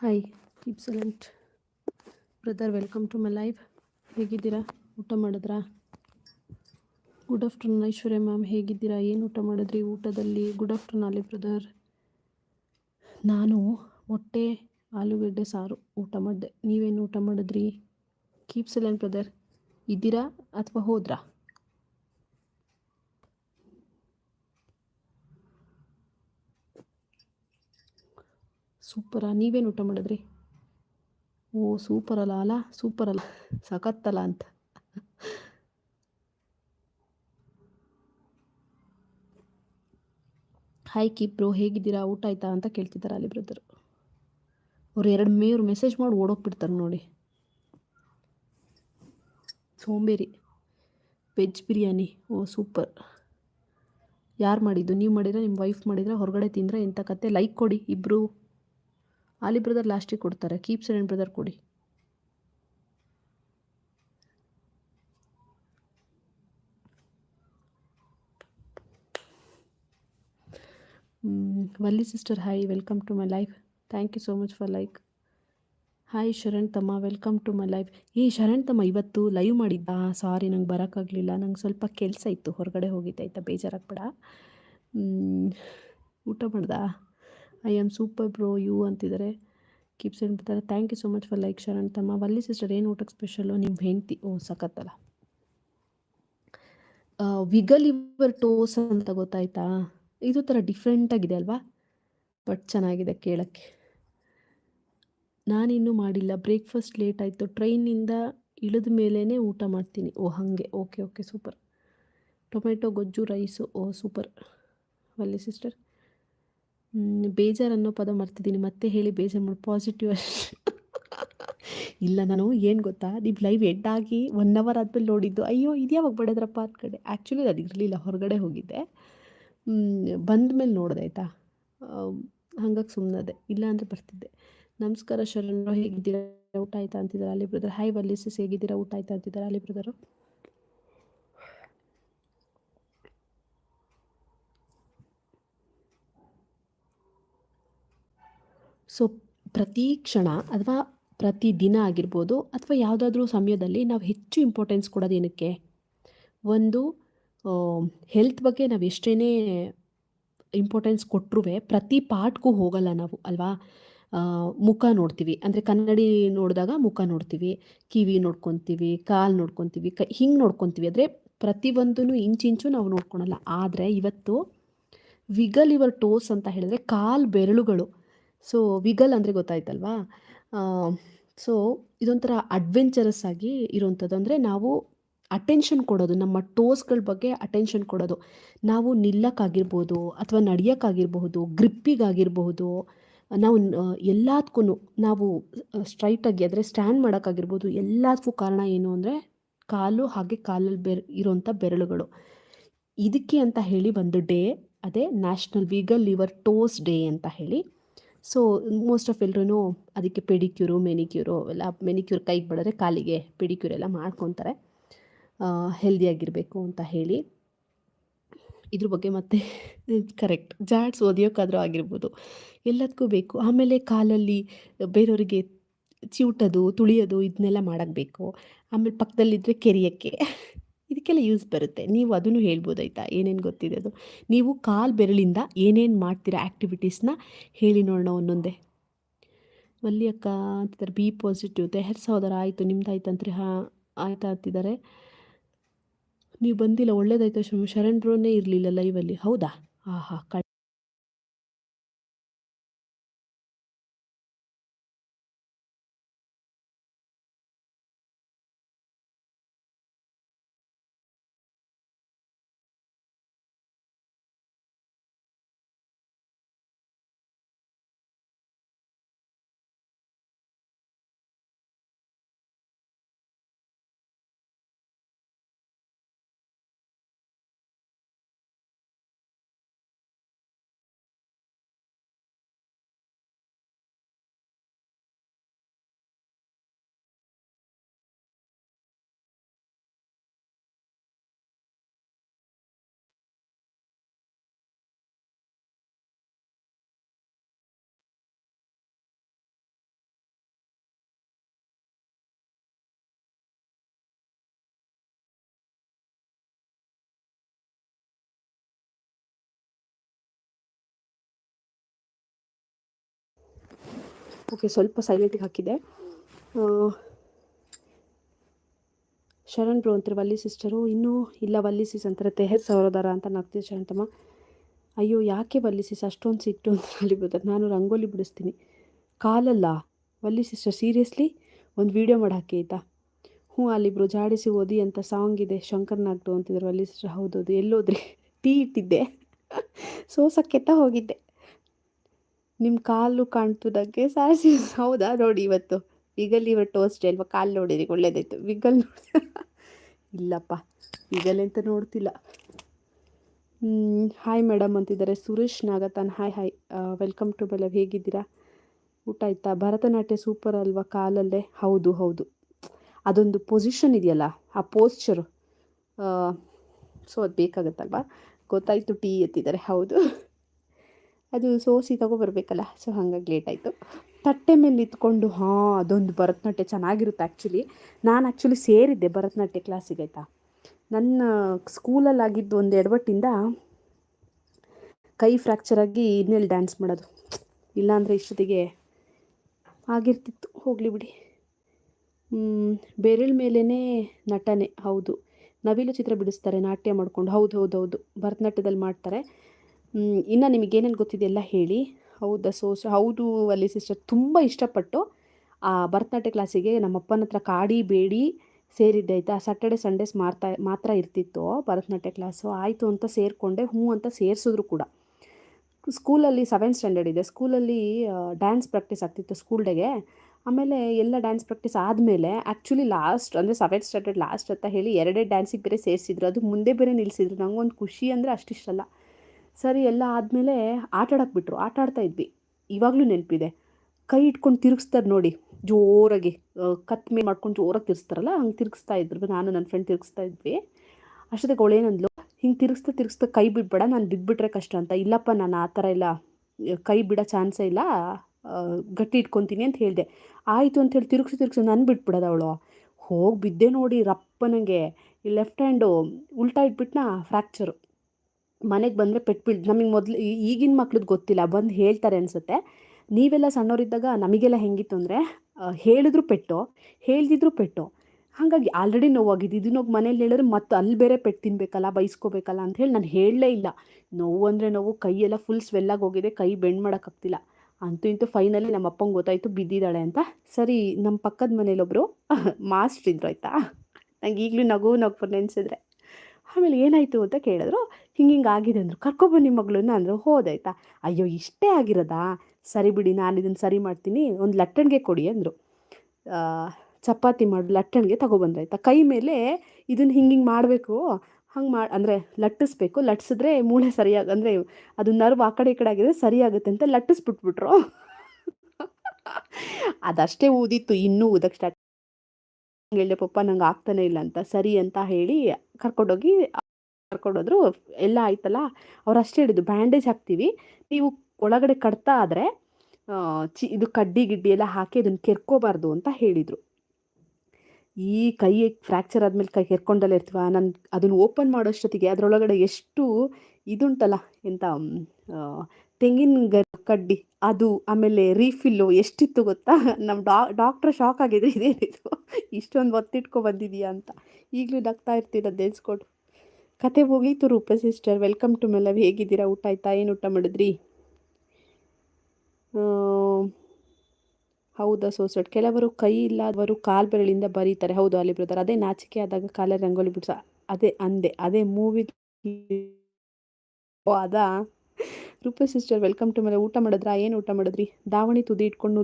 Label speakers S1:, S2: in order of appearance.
S1: Hi keep brother welcome to my live ಹೇಗಿದ್ದೀರಾ? ಊಟ ಮಾಡಿದ್ರಾ? ಗುಡ್ ಆಫ್ಟರ್ನೂನ್ ಐಶ್ವರ್ಯ ಮ್ಯಾಮ್ ಹೇಗಿದ್ದೀರಾ? ಏನು ಊಟ ಮಾಡಿದ್ರಿ ಊಟದಲ್ಲಿ? ಗುಡ್ ಆಫ್ಟರ್ನೂನ್ ಅಲ್ಲಿ ಬ್ರದರ್ ನಾನು ಮೊಟ್ಟೆ, ಆಲೂಗಡ್ಡೆ, ಸಾರು ಊಟ ಮಾಡಿದೆ. ನೀವೇನು ಊಟ ಮಾಡಿದ್ರಿ? ಕೀಪ್ ಸೈಲೆಂಟ್ ಬ್ರದರ್ ಇದ್ದೀರಾ ಅಥವಾ ಹೋದ್ರಾ? ಸೂಪರಾ, ನೀವೇನು ಊಟ ಮಾಡಿದ್ರಿ? ಓ ಸೂಪರ್ ಅಲ್ಲ ಅಲ್ಲ ಸೂಪರ್ ಅಲ್ಲ ಸಖತ್ತಲ್ಲ ಅಂತ. ಹಾಯ್ ಬ್ರೋ ಹೇಗಿದ್ದೀರಾ? ಊಟ ಆಯ್ತಾ ಅಂತ ಕೇಳ್ತಿದ್ದಾರೆ ಅಲ್ಲಿ ಬ್ರದರ್ ಅವ್ರು ಎರಡು ಮೇವ್ರು ಮೆಸೇಜ್ ಮಾಡಿ ಓಡೋಗ್ಬಿಡ್ತಾರೆ ನೋಡಿ. ಸೋಂಬೇರಿ ವೆಜ್ ಬಿರಿಯಾನಿ. ಓ, ಸೂಪರ್. ಯಾರು ಮಾಡಿದ್ದು? ನೀವು ಮಾಡಿದ್ರೆ? ನಿಮ್ಮ ವೈಫ್ ಮಾಡಿದ್ರೆ? ಹೊರಗಡೆ ತಿಂದರೆ? ಎಂಥ ಕತೆ? ಲೈಕ್ ಕೊಡಿ ಇಬ್ಬರು ಆಲಿ ಬ್ರದರ್ ಲಾಸ್ಟಿಗೆ ಕೊಡ್ತಾರೆ. ಕೀಪ್ ಸೆಡೆಂಟ್ ಬ್ರದರ್ ಕೊಡಿ. Valli sister hi welcome to my life thank you so much for like hi Sharan ತಮ್ಮ ವೆಲ್ಕಮ್ ಟು ಮೈ ಲೈಫ್ ಏ ಶರಣ್ ತಮ್ಮ ಇವತ್ತು ಲೈವ್ ಮಾಡಿದ್ದ? ಸಾರಿ ನಂಗೆ ಬರೋಕ್ಕಾಗಲಿಲ್ಲ. ನಂಗೆ ಸ್ವಲ್ಪ ಕೆಲಸ ಇತ್ತು. ಹೊರಗಡೆ ಹೋಗಿದ್ದೆ, ಆಯಿತಾ? ಬೇಜಾರಾಗ್ಬೇಡ. ಊಟ ಮಾಡ್ದಾ? I am super bro you ಅಂತಿದ್ದಾರೆ ಕೀಪ್ಸ್ ಅಂತಾರೆ thank you so much for like Sharan ತಮ್ಮ. ವಲ್ಲಿ ಸಿಸ್ಟರ್ ಏನು ಊಟಕ್ಕೆ ಸ್ಪೆಷಲು ನಿಮ್ಮ ಹೆಂಡತಿ? ಓ, ಸಖತ್ತಲ್ಲ. ವಿಗಲ್ ಇವರ್ ಟೋಸ್ ಅಂತ ಗೊತ್ತಾಯ್ತಾ? ಇದು ಥರ ಡಿಫ್ರೆಂಟಾಗಿದೆ ಅಲ್ವಾ? ಬಟ್ ಚೆನ್ನಾಗಿದೆ ಕೇಳೋಕ್ಕೆ. ನಾನಿನ್ನೂ ಮಾಡಿಲ್ಲ. ಬ್ರೇಕ್ಫಾಸ್ಟ್ ಲೇಟ್ ಆಯಿತು. ಟ್ರೈನಿಂದ ಇಳಿದ ಮೇಲೇ ಊಟ ಮಾಡ್ತೀನಿ. ಓ, ಹಾಗೆ. ಓಕೆ ಓಕೆ ಸೂಪರ್ ಟೊಮೆಟೊ ಗೊಜ್ಜು ರೈಸು ಓ ಸೂಪರ್ ವಲ್ಲಿ ಸಿಸ್ಟರ್ ಬೇಜಾರು ಅನ್ನೋ ಪದ ಮರ್ತಿದ್ದೀನಿ ಮತ್ತೆ ಹೇಳಿ ಬೇಜಾರು ಮಾಡಿ. ಪಾಸಿಟಿವ್ ಇಲ್ಲ, ನಾನು ಏನು ಗೊತ್ತಾ? ನೀವು ಲೈವ್ ಎಂಡ್ ಆಗಿ ಒನ್ ಅವರ್ ಆದಮೇಲೆ ನೋಡಿದ್ದು, ಅಯ್ಯೋ ಇದ್ಯಾವಾಗ ಬಡದ್ರಪ್ಪ ಆ ಕಡೆ ಆ್ಯಕ್ಚುಲಿ ಅದು ಇರಲಿಲ್ಲ ಹೊರಗಡೆ ಹೋಗಿದ್ದೆ. ಬಂದ ಮೇಲೆ ನೋಡಿದೆ, ಆಯಿತಾ? ಹಂಗಾಗಿ ಸುಮ್ಮನದೆ ಇಲ್ಲ ಅಂದರೆ ಬರ್ತಿದ್ದೆ. ನಮಸ್ಕಾರ ಶರಣರು ಹೇಗಿದ್ದೀರಾ? ಊಟ ಆಯ್ತಾ ಅಂತಿದ್ದಾರೆ ಅಲ್ಲಿ ಬ್ರದರ್ ಹಾಯ್ ವಲ್ಲಿಸಸ್, ಹೇಗಿದ್ದೀರಾ? ಊಟ ಆಯ್ತಾ ಅಂತಿದ್ದಾರೆ ಅಲ್ಲಿ ಬ್ರದರು ಸೊ ಪ್ರತಿ ಕ್ಷಣ ಅಥವಾ ಪ್ರತಿ ದಿನ ಆಗಿರ್ಬೋದು ಅಥವಾ ಯಾವುದಾದ್ರೂ ಸಮಯದಲ್ಲಿ ನಾವು ಹೆಚ್ಚು ಇಂಪಾರ್ಟೆನ್ಸ್ ಕೊಡೋದು ಏನಕ್ಕೆ? ಒಂದು ಹೆಲ್ತ್ ಬಗ್ಗೆ ನಾವು ಎಷ್ಟೇ ಇಂಪಾರ್ಟೆನ್ಸ್ ಕೊಟ್ಟರೂ ಪ್ರತಿ ಪಾರ್ಟ್ಗೂ ಹೋಗಲ್ಲ ನಾವು, ಅಲ್ವಾ? ಮುಖ ನೋಡ್ತೀವಿ. ಅಂದರೆ ಕನ್ನಡಿ ನೋಡಿದಾಗ ಮುಖ ನೋಡ್ತೀವಿ, ಕಿವಿ ನೋಡ್ಕೊತೀವಿ, ಕಾಲು ನೋಡ್ಕೊತೀವಿ, ಕೈ, ಹಿಂಗೆ ನೋಡ್ಕೊತೀವಿ. ಅಂದರೆ ಪ್ರತಿಯೊಂದೂ ಇಂಚಿಂಚು ನಾವು ನೋಡ್ಕೊಳಲ್ಲ. ಆದರೆ ಇವತ್ತು ವಿಗಲ್ ಇವರ್ ಟೋಸ್ ಅಂತ ಹೇಳಿದ್ರೆ ಕಾಲು ಬೆರಳುಗಳು. ಸೊ ವಿಗಲ್ ಅಂದರೆ ಗೊತ್ತಾಯ್ತಲ್ವಾ? ಸೊ ಇದೊಂಥರ ಅಡ್ವೆಂಚರಸ್ ಆಗಿ ಇರೋವಂಥದ್ದು ಅಂದರೆ ನಾವು ಅಟೆನ್ಷನ್ ಕೊಡೋದು, ನಮ್ಮ ಟೋಸ್ಗಳ ಬಗ್ಗೆ ಅಟೆನ್ಷನ್ ಕೊಡೋದು. ನಾವು ನಿಲ್ಲಕ್ಕಾಗಿರ್ಬೋದು ಅಥವಾ ನಡೆಯೋಕ್ಕಾಗಿರ್ಬಹುದು, ಗ್ರಿಪ್ಪಿಗಾಗಿರ್ಬಹುದು, ನಾವು ಎಲ್ಲದಕ್ಕೂ ನಾವು ಸ್ಟ್ರೈಟಾಗಿ ಅಂದರೆ ಸ್ಟ್ಯಾಂಡ್ ಮಾಡೋಕ್ಕಾಗಿರ್ಬೋದು ಎಲ್ಲದಕ್ಕೂ ಕಾರಣ ಏನು ಅಂದರೆ ಕಾಲು ಹಾಗೆ ಕಾಲಲ್ಲಿ ಬೆರ್, ಇರೋಂಥ ಬೆರಳುಗಳು. ಇದಕ್ಕೆ ಅಂತ ಹೇಳಿ ಒಂದು ಡೇ, ಅದೇ national wiggle lever toes day ಅಂತ ಹೇಳಿ ಸೊ ಮೋಸ್ಟ್ ಆಫ್ ಎಲ್ರೂ ಅದಕ್ಕೆ ಪೆಡಿಕ್ಯೂರು ಮೆನಿಕ್ಯೂರು ಎಲ್ಲ ಮೆನಿಕ್ಯೂರ್ ಕೈಗೆ ಬಡಿದ್ರೆ ಕಾಲಿಗೆ ಪೆಡಿಕ್ಯೂರ್ ಎಲ್ಲ ಮಾಡ್ಕೊತಾರೆ. ಹೆಲ್ದಿಯಾಗಿರಬೇಕು ಅಂತ ಹೇಳಿ. ಇದ್ರ ಬಗ್ಗೆ ಮತ್ತೆ ಕರೆಕ್ಟ್ ಜಾಡ್ಸ್ ಓದಿಯೋಕ್ಕಾದರೂ ಆಗಿರ್ಬೋದು. ಎಲ್ಲದಕ್ಕೂ ಬೇಕು. ಆಮೇಲೆ ಕಾಲಲ್ಲಿ ಬೇರೆಯವರಿಗೆ ಚಿವುಟೋದು, ತುಳಿಯೋದು ಇದನ್ನೆಲ್ಲ ಮಾಡೋಕ್ಕೆ ಬೇಕು. ಆಮೇಲೆ ಪಕ್ಕದಲ್ಲಿದ್ದರೆ ಕೆರಿಯೋಕ್ಕೆ. ಇದಕ್ಕೆಲ್ಲ ಯೂಸ್ ಬರುತ್ತೆ. ನೀವು ಅದನ್ನು ಹೇಳ್ಬೋದಾಯ್ತಾ ಏನೇನು ಗೊತ್ತಿದೆ ಅದು? ನೀವು ಕಾಲು ಬೆರಳಿಂದ ಏನೇನು ಮಾಡ್ತೀರಾ ಆ್ಯಕ್ಟಿವಿಟೀಸ್ನ ಹೇಳಿ ನೋಡೋಣ ಒಂದೊಂದೇ. ಮಲ್ಲಿ ಅಕ್ಕ ಅಂತಿದ್ದಾರೆ ಬಿ ಪಾಸಿಟಿವ್ ತೆಹರ್ ಸಹೋದರ ಆಯಿತು ನಿಮ್ದು ಆಯ್ತು ಅಂತ್ರಿ? ಹಾಂ, ಆಯ್ತಾ ಅಂತಿದ್ದಾರೆ. ನೀವು ಬಂದಿಲ್ಲ, ಒಳ್ಳೇದಾಯ್ತು ಶರಣರೇ ಇರಲಿಲ್ಲ ಲೈವಲ್ಲಿ ಹೌದಾ? ಆಹಾ ಓಕೆ, ಸ್ವಲ್ಪ ಸೈಲೆಂಟಿಗೆ ಹಾಕಿದೆ. ಶರಣ್ ಬ್ರೋ ಅಂತಾರೆ, ವಲ್ಲಿ ಸಿಸ್ಟರು. ಇನ್ನೂ ಇಲ್ಲ, ವಲ್ಲಿ ಸಿಸ್ ಅಂತಾರೆ, ತೆಹರ್ ಸಹೋದರ ಅಂತ ನಾಗ್ತೀವಿ ಶರಣತಮ್ಮ. ಅಯ್ಯೋ, ಯಾಕೆ ವಲ್ಲಿ ಸಿಸ್ ಅಷ್ಟೊಂದು ಸಿಟ್ಟು ಅಂತ ಅಲ್ಲಿ ನಾನು ರಂಗೋಲಿ ಬಿಡಿಸ್ತೀನಿ. ಕಾಲಲ್ಲ, ವಲ್ಲಿ ಸಿಸ್ಟರ್ ಸೀರಿಯಸ್ಲಿ ಒಂದು ವೀಡಿಯೋ ಮಾಡಿ ಹಾಕಿ, ಆಯಿತಾ? ಹ್ಞೂ ಅಲ್ಲಿಬ್ರು ಜಾಡಿಸಿ ಓದಿ ಅಂತ ಸಾಂಗ್ ಇದೆ, ಶಂಕರ್ ನಾಗ್ಡು ಅಂತಿದ್ರು ವಲ್ಲಿ ಸಿಸ್ಟರ್. ಹೌದೌದು, ಎಲ್ಲೋದ್ರಿ? ಟೀ ಇಟ್ಟಿದ್ದೆ. ಸೋಸಕ್ಕೆತ್ತ ಹೋಗಿದ್ದೆ. ನಿಮ್ಮ ಕಾಲು ಕಾಣ್ತದಕ್ಕೆ ಸಾರಿಸಿ. ಹೌದಾ? ನೋಡಿ ಇವತ್ತು. ವಿಗಲ್ ಇವತ್ತು ಟೋಸ್ಟ್ ಅಲ್ವಾ? ಕಾಲು ನೋಡಿರಿ, ಒಳ್ಳೇದಾಯ್ತು. ವಿಗಲ್ ನೋಡಿ. ಇಲ್ಲಪ್ಪ. ವಿಗಲ್ ಅಂತ ನೋಡ್ತಿಲ್ಲ. ಹಾಯ್ ಮೇಡಮ್ ಅಂತಿದ್ದಾರೆ. Suresh Nagathan hi hi welcome to below ಹೇಗಿದ್ದೀರಾ? ಊಟ ಆಯ್ತಾ? ಭರತನಾಟ್ಯ ಸೂಪರ್ ಅಲ್ವಾ ಕಾಲಲ್ಲೇ? ಹೌದು ಹೌದು. ಅದೊಂದು ಪೊಸಿಷನ್ ಇದೆಯಲ್ಲ, ಆ ಪೋಸ್ಚರು ಸೊ ಅದು ಬೇಕಾಗತ್ತಲ್ವಾ? ಗೊತ್ತಾಯಿತು ಟೀ ಎತ್ತಿದ್ದಾರೆ. ಹೌದು. ಅದು ಸೋಸಿ ತಗೊಬರ್ಬೇಕಲ್ಲ ಸೊ ಹಾಗಾಗಿ ಲೇಟ್ ಆಯಿತು. ತಟ್ಟೆ ಮೇಲೆ ನಿಂತ್ಕೊಂಡು, ಹಾಂ, ಅದೊಂದು ಭರತನಾಟ್ಯ ಚೆನ್ನಾಗಿರುತ್ತೆ ಆ್ಯಕ್ಚುಲಿ ನಾನು ಆ್ಯಕ್ಚುಲಿ ಸೇರಿದ್ದೆ ಭರತನಾಟ್ಯ ಕ್ಲಾಸಿಗೆ ಆಯಿತಾ. ನನ್ನ ಸ್ಕೂಲಲ್ಲಿ ಆಗಿದ್ದು ಒಂದು ಎಡವಟ್ಟಿಂದ ಕೈ ಫ್ರ್ಯಾಕ್ಚರ್ ಆಗಿ ಇನ್ನೆಲ್ಲಿ ಡ್ಯಾನ್ಸ್ ಮಾಡೋದು. ಇಲ್ಲಾಂದರೆ ಇಷ್ಟೊತ್ತಿಗೆ ಆಗಿರ್ತಿತ್ತು, ಹೋಗಲಿ ಬಿಡಿ. ಬೆರಳ ಮೇಲೇ ನಟನೆ, ಹೌದು. ನವಿಲು ಚಿತ್ರ ಬಿಡಿಸ್ತಾರೆ, ನಾಟ್ಯ ಮಾಡ್ಕೊಂಡು. ಹೌದು ಹೌದು ಹೌದು. ಭರತನಾಟ್ಯದಲ್ಲಿ ಮಾಡ್ತಾರೆ. ಇನ್ನು ನಿಮಗೇನೇನು ಗೊತ್ತಿದೆ ಎಲ್ಲ ಹೇಳಿ. ಹೌದಾ, ಸೊ ಹೌದು ಅಲ್ಲಿ ಸಿಸ್ಟರ್ ತುಂಬ ಇಷ್ಟಪಟ್ಟು, ಆ ಭರತನಾಟ್ಯ ಕ್ಲಾಸಿಗೆ ನಮ್ಮ ಅಪ್ಪನ ಹತ್ರ ಕಾಡಿ, ಬೇಡಿ ಸೇರಿದ್ದೆ, ಆಯಿತಾ? ಸ್ಯಾಟರ್ಡೆ ಸಂಡೇಸ್ ಮಾಡ್ತಾ ಮಾತ್ರ ಇರ್ತಿತ್ತು ಭರತನಾಟ್ಯ ಕ್ಲಾಸು. ಆಯಿತು ಅಂತ ಸೇರಿಕೊಂಡೆ, ಹ್ಞೂ ಅಂತ ಸೇರಿಸಿದ್ರು ಕೂಡ. ಸ್ಕೂಲಲ್ಲಿ ಸೆವೆಂತ್ ಸ್ಟ್ಯಾಂಡರ್ಡ್ ಇದೆ. ಸ್ಕೂಲಲ್ಲಿ ಡ್ಯಾನ್ಸ್ ಪ್ರಾಕ್ಟೀಸ್ ಆಗ್ತಿತ್ತು ಸ್ಕೂಲ್ ಡೇಗೆ. ಆಮೇಲೆ ಎಲ್ಲ ಡ್ಯಾನ್ಸ್ ಪ್ರಾಕ್ಟೀಸ್ ಆದಮೇಲೆ ಆ್ಯಕ್ಚುಲಿ ಲಾಸ್ಟ್ ಅಂದರೆ ಸೆವೆಂತ್ ಸ್ಟ್ಯಾಂಡರ್ಡ್ ಲಾಸ್ಟ್ ಅಂತ ಹೇಳಿ ಎರಡೇ ಡ್ಯಾನ್ಸಿಗೆ ಬೇರೆ ಸೇರಿಸಿದ್ರು. ಅದು ಮುಂದೆ ಬೇರೆ ನಿಲ್ಲಿಸಿದ್ರು ನಂಗೊಂದು ಖುಷಿ ಅಂದರೆ ಅಷ್ಟಿಷ್ಟಲ್ಲ. ಸರಿ, ಎಲ್ಲ ಆದಮೇಲೆ ಆಟ ಆಡಕ್ಕೆ ಬಿಟ್ಟರು ಆಟ ಆಡ್ತಾ ಇದ್ವಿ. ಇವಾಗಲೂ ನೆನಪಿದೆ. ಕೈ ಇಟ್ಕೊಂಡು ತಿರುಗಿಸ್ತಾರೆ ನೋಡಿ. ಜೋರಾಗಿ ಕತ್ ಮಾಡ್ಕೊಂಡು ಜೋರಾಗಿ ತಿರ್ಸ್ತಾರಲ್ಲ ಹಂಗೆ ತಿರುಗಿಸ್ತಾ ಇದ್ರು. ನಾನು ನನ್ನ ಫ್ರೆಂಡ್ ತಿರುಗಿಸ್ತಾ ಇದ್ವಿ. ಅಷ್ಟೊತ್ತಿಗೆ ಅವಳೇನಂದ್ಲು ಹಿಂಗೆ ತಿರುಗಿಸ್ತಾ ತಿರುಗಿಸ್ತಾ ಕೈ ಬಿಡಬೇಡ, ನಾನು ಬಿದ್ದುಬಿಟ್ರೆ ಕಷ್ಟ ಅಂತ. ಇಲ್ಲಪ್ಪ, ನಾನು ಆ ಥರ ಇಲ್ಲ. ಕೈ ಬಿಡೋ ಚಾನ್ಸೇ ಇಲ್ಲ. ಗಟ್ಟಿ ಇಟ್ಕೊತೀನಿ ಅಂತ ಹೇಳಿದೆ. ಆಯಿತು ಅಂತೇಳಿ ತಿರುಗಿಸಿ ತಿರುಗಿಸಿ ನಾನು ಬಿಟ್ಬಿಡೋದು ಅವಳು. ಹೋಗಿ ಬಿದ್ದೆ ನೋಡಿ ರಪ್ಪನಂಗೆ ಈ ಲೆಫ್ಟ್ ಹ್ಯಾಂಡು ಉಲ್ಟಾ ಇಟ್ಬಿಟ್ನಾ ಫ್ರ್ಯಾಕ್ಚರು ಮನೆಗೆ ಬಂದರೆ ಪೆಟ್ಟು ಬೀಳ್ ನಮಗೆ ಮೊದಲು ಈಗಿನ ಮಕ್ಳದ್ದು ಗೊತ್ತಿಲ್ಲ, ಬಂದು ಹೇಳ್ತಾರೆ ಅನಿಸುತ್ತೆ. ನೀವೆಲ್ಲ ಸಣ್ಣವರಿದ್ದಾಗ ನಮಗೆಲ್ಲ ಹೆಂಗಿತ್ತು ಅಂದರೆ ಹೇಳಿದ್ರು ಪೆಟ್ಟು, ಹೇಳ್ದಿದ್ರು ಪೆಟ್ಟು, ಹಾಗಾಗಿ ಆಲ್ರೆಡಿ ನೋವಾಗಿದ್ದು ಇದನ್ನ ಹೋಗಿ ಮನೇಲಿ ಹೇಳಿದ್ರೆ ಮತ್ತೆ ಅಲ್ಲಿ ಬೇರೆ ಪೆಟ್ಟು ತಿನ್ನಬೇಕಲ್ಲ ಬೈಸ್ಕೋಬೇಕಲ್ಲ ಅಂತ ಹೇಳಿ ನಾನು ಹೇಳಲೇ ಇಲ್ಲ. ನೋವು ಅಂದರೆ ನೋವು, ಕೈಯೆಲ್ಲ ಫುಲ್ ಸ್ವೆಲ್ಲಾಗಿ ಹೋಗಿದೆ, ಕೈ ಬೆಂಡ್ ಮಾಡೋಕ್ಕಾಗ್ತಿಲ್ಲ ಅಂತೂ ಇಂತೂ ಫೈನಲಿ ನಮ್ಮ ಅಪ್ಪಂಗೆ ಗೊತ್ತಾಯಿತು, ಬಿದ್ದಿದ್ದಾಳೆ ಅಂತ. ಸರಿ ನಮ್ಮ ಪಕ್ಕದ ಮನೇಲೊಬ್ಬರು ಒಬ್ಬರು ಮಾಸ್ಟ್ರಿದ್ರು ಆಯಿತಾ? ನಂಗೆ ಈಗಲೂ ನಗು ನಗು ನೆನೆಸಿದ್ರೆ. ಆಮೇಲೆ ಏನಾಯಿತು ಅಂತ ಕೇಳಿದ್ರು, ಹಿಂಗೆ ಹಿಂಗೆ ಆಗಿದೆ ಅಂದರು. ಕರ್ಕೊಬನ್ನಿ ಮಗಳನ್ನ ಅಂದರು. ಹೋದಾಯ್ತಾ. ಅಯ್ಯೋ, ಇಷ್ಟೇ ಆಗಿರೋದಾ? ಸರಿ ಬಿಡಿ, ನಾನು ಇದನ್ನು ಸರಿ ಮಾಡ್ತೀನಿ. ಒಂದು ಲಟ್ಟಣಿಗೆ ಕೊಡಿ ಅಂದರು. ಚಪಾತಿ ಮಾಡಿ, ಲಟ್ಟಣಿಗೆ ತಗೊಬಂದ್ರಾಯ್ತಾ ಕೈ ಮೇಲೆ ಇದನ್ನು ಹಿಂಗೆ ಹಿಂಗೆ ಮಾಡಬೇಕು, ಹಂಗೆ ಮಾಡಿ ಅಂದರೆ ಲಟ್ಟಿಸ್ಬೇಕು. ಲಟ್ಟಿಸಿದ್ರೆ ಮೂಳೆ ಸರಿಯಾಗಿ, ಅಂದರೆ ಅದು ನರ್ವ್ ಆ ಕಡೆ ಈ ಕಡೆ ಆಗಿದ್ರೆ ಸರಿಯಾಗುತ್ತೆ ಅಂತ ಲಟ್ಟಿಸ್ಬಿಟ್ಬಿಟ್ರು. ಅದಷ್ಟೇ ಊದಿತ್ತು. ಇನ್ನೂ ಊದಕ್ಕೆ ಸ್ಟಾರ್ಟ್ ಹೇಳಿದೆ, ಪಪ್ಪ, ನಂಗೆ ಆಗ್ತಾನೆ ಇಲ್ಲ ಅಂತ, ಸರಿ ಅಂತ ಹೇಳಿ ಕರ್ಕೊಂಡೋಗಿ ಕರ್ಕೊಂಡೋದ್ರು, ಎಲ್ಲ ಆಯ್ತಲ್ಲ, ಅವ್ರು ಅಷ್ಟೇ ಹೇಳಿದ್ದು, ಬ್ಯಾಂಡೇಜ್ ಹಾಕ್ತೀವಿ, ನೀವು ಒಳಗಡೆ ಕಡ್ತಾ ಆದರೆ ಚಿ, ಇದು ಕಡ್ಡಿ ಗಿಡ್ಡಿ ಎಲ್ಲ ಹಾಕಿ ಅದನ್ನು ಕೆರ್ಕೋಬಾರ್ದು ಅಂತ ಹೇಳಿದರು. ಈ ಕೈ ಫ್ರ್ಯಾಕ್ಚರ್ ಆದಮೇಲೆ ಕೈ ಕೆರ್ಕೊಂಡಲ್ಲೇ ಇರ್ತೀವ, ನಾನು ಅದನ್ನು ಓಪನ್ ಮಾಡೋಷ್ಟೊತ್ತಿಗೆ ಅದರೊಳಗಡೆ ಎಷ್ಟು ಇದುಂಟಲ್ಲ, ಎಂತ ತೆಂಗಿನ ಗ ಕಡ್ಡಿ, ಅದು ಆಮೇಲೆ ರೀಫಿಲ್ಲು ಎಷ್ಟಿತ್ತು ಗೊತ್ತಾ? ನಮ್ಮ ಡಾ, ಡಾಕ್ಟ್ರ್ ಶಾಕ್ ಆಗಿದ್ರು ಇದೇನಿದು? ಇಷ್ಟೊಂದು ಒತ್ತಿಟ್ಕೊ ಬಂದಿದೀಯಾ ಅಂತ. ಈಗಲೂ ನಗ್ತಾ ಇರ್ತೀರ ನೆನ್ಸ್ಕೊಂಡು ಕತೆ ಹೋಗೀತು ರೂಪ ಸಿಸ್ಟರ್ ವೆಲ್ಕಮ್ ಟು ಮೆಲವ್. ಹೇಗಿದ್ದೀರಾ? ಊಟ ಆಯ್ತಾ? ಏನು ಊಟ ಮಾಡಿದ್ರಿ? ಹೌದಾ ಸೋಸಟ್ ಕೆಲವರು ಕೈ ಇಲ್ಲದವರು ಕಾಲು ಬೆರಳಿಂದ ಬರೀತಾರೆ. ಹೌದು ಅಲ್ಲಿ ಬ್ರದರ್ ಅದೇ ನಾಚಿಕೆ ಆದಾಗ ಕಾಲ ರಂಗೋಲಿ ಬಿಡ್ಸ, ಅದೇ ಅಂದೆ, ಅದೇ ಮೂವಿ ಅದಾ? ರೂಪ ಸಿಸ್ಟರ್ ವೆಲ್ಕಮ್ ಟು ಮೇಲೆ ಊಟ ಮಾಡಿದ್ರಾ? ಏನು ಊಟ ಮಾಡಿದ್ರಿ? ದಾವಣಿ ತುದಿ ಇಟ್ಕೊಂಡು